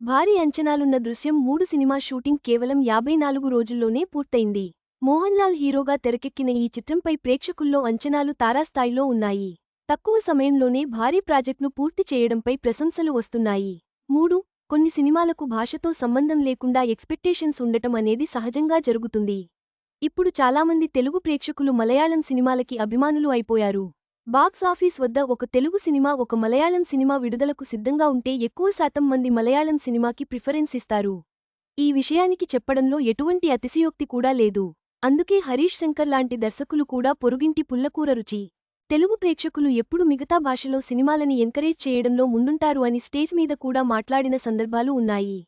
భారీ అంచనాలున్న దృశ్యం మూడు సినిమా షూటింగ్ కేవలం యాభై నాలుగు రోజుల్లోనే పూర్తయింది. మోహన్ లాల్ హీరోగా తెరకెక్కిన ఈ చిత్రంపై ప్రేక్షకుల్లో అంచనాలు తారాస్థాయిలో ఉన్నాయి. తక్కువ సమయంలోనే భారీ ప్రాజెక్టును పూర్తి చేయడంపై ప్రశంసలు వస్తున్నాయి. మూడు కొన్ని సినిమాలకు భాషతో సంబంధం లేకుండా ఎక్స్పెక్టేషన్స్ ఉండటం అనేది సహజంగా జరుగుతుంది. ఇప్పుడు చాలామంది తెలుగు ప్రేక్షకులు మలయాళం సినిమాలకి అభిమానులు అయిపోయారు. బాక్స్ ఆఫీస్ వద్ద ఒక తెలుగు సినిమా ఒక మలయాళం సినిమా విడుదలకు సిద్ధంగా ఉంటే ఎక్కువ శాతం మంది మలయాళం సినిమాకి ప్రిఫరెన్స్ ఇస్తారు. ఈ విషయానికి చెప్పడంలో ఎటువంటి అతిశయోక్తి కూడా లేదు. అందుకే హరీష్ శంకర్ లాంటి దర్శకులు కూడా పొరుగింటి పుల్లకూర రుచి. తెలుగు ప్రేక్షకులు ఎప్పుడు మిగతా భాషలో సినిమాలని ఎంకరేజ్ చేయడంలో ముందుంటారు అని స్టేజ్ మీద కూడా మాట్లాడిన సందర్భాలు ఉన్నాయి.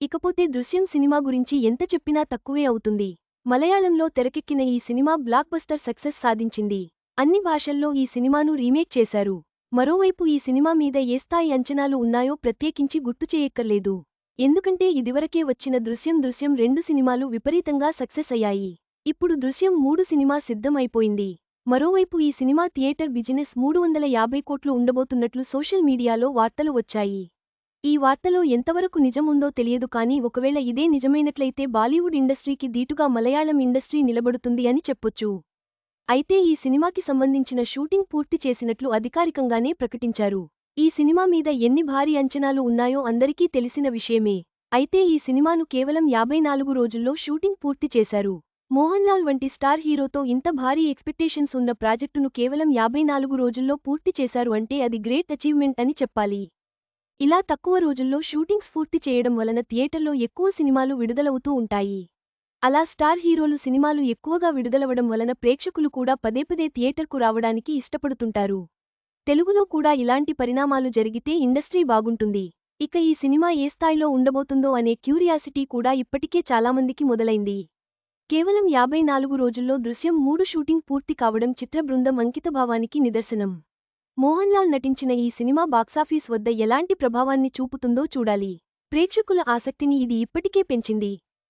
ఇకపోతే దృశ్యం సినిమా గురించి ఎంత చెప్పినా తక్కువే అవుతుంది. మలయాళంలో తెరకెక్కిన ఈ సినిమా బ్లాక్ బస్టర్ సక్సెస్ సాధించింది. అన్ని భాషల్లో ఈ సినిమాను రీమేక్ చేశారు. మరోవైపు ఈ సినిమా మీద ఏ స్థాయి అంచనాలు ఉన్నాయో ప్రత్యేకించి గుర్తు చేయక్కర్లేదు. ఎందుకంటే ఇదివరకే వచ్చిన దృశ్యం దృశ్యం రెండు సినిమాలు విపరీతంగా సక్సెస్ అయ్యాయి. ఇప్పుడు దృశ్యం మూడు సినిమా సిద్ధం అయిపోయింది మరోవైపు ఈ సినిమా థియేటర్ బిజినెస్ మూడు వందల యాభై కోట్లు ఉండబోతున్నట్లు సోషల్ మీడియాలో వార్తలు వచ్చాయి. ఈ వార్తలో ఎంతవరకు నిజముందో తెలియదు కానీ ఒకవేళ ఇదే నిజమైనట్లయితే బాలీవుడ్ ఇండస్ట్రీకి దీటుగా మలయాళం ఇండస్ట్రీ నిలబడుతుంది అని చెప్పొచ్చు. అయితే ఈ సినిమాకి సంబంధించిన షూటింగ్ పూర్తి చేసినట్లు అధికారికంగానే ప్రకటించారు. ఈ సినిమా మీద ఎన్ని భారీ అంచనాలు ఉన్నాయో అందరికీ తెలిసిన విషయమే. అయితే ఈ సినిమాను కేవలం యాభై నాలుగు రోజుల్లో షూటింగ్ పూర్తి చేశారు. మోహన్ లాల్ వంటి స్టార్ హీరోతో ఇంత భారీ ఎక్స్పెక్టేషన్స్ ఉన్న ప్రాజెక్టును కేవలం యాభై నాలుగు రోజుల్లో పూర్తి చేశారు అంటే అది గ్రేట్ అచీవ్మెంట్ అని చెప్పాలి. ఇలా తక్కువ రోజుల్లో షూటింగ్స్ పూర్తి చేయడం వలన థియేటర్లో ఎక్కువ సినిమాలు విడుదలవుతూ ఉంటాయి. అలా స్టార్ హీరోలు సినిమాలు ఎక్కువగా విడుదలవడం వలన ప్రేక్షకులు కూడా పదే పదే థియేటర్కు రావడానికి ఇష్టపడుతుంటారు. తెలుగులో కూడా ఇలాంటి పరిణామాలు జరిగితే ఇండస్ట్రీ బాగుంటుంది. ఇక ఈ సినిమా ఏ స్థాయిలో ఉండబోతుందో అనే క్యూరియాసిటీ కూడా ఇప్పటికే చాలామందికి మొదలైంది. కేవలం యాభై నాలుగు రోజుల్లో దృశ్యం మూడు షూటింగ్ పూర్తి కావడం చిత్ర బృందం అంకితభావానికి నిదర్శనం. మోహన్ లాల్ నటించిన ఈ సినిమా బాక్సాఫీస్ వద్ద ఎలాంటి ప్రభావాన్ని చూపుతుందో చూడాలి. ప్రేక్షకుల ఆసక్తిని ఇది ఇప్పటికే పెంచింది.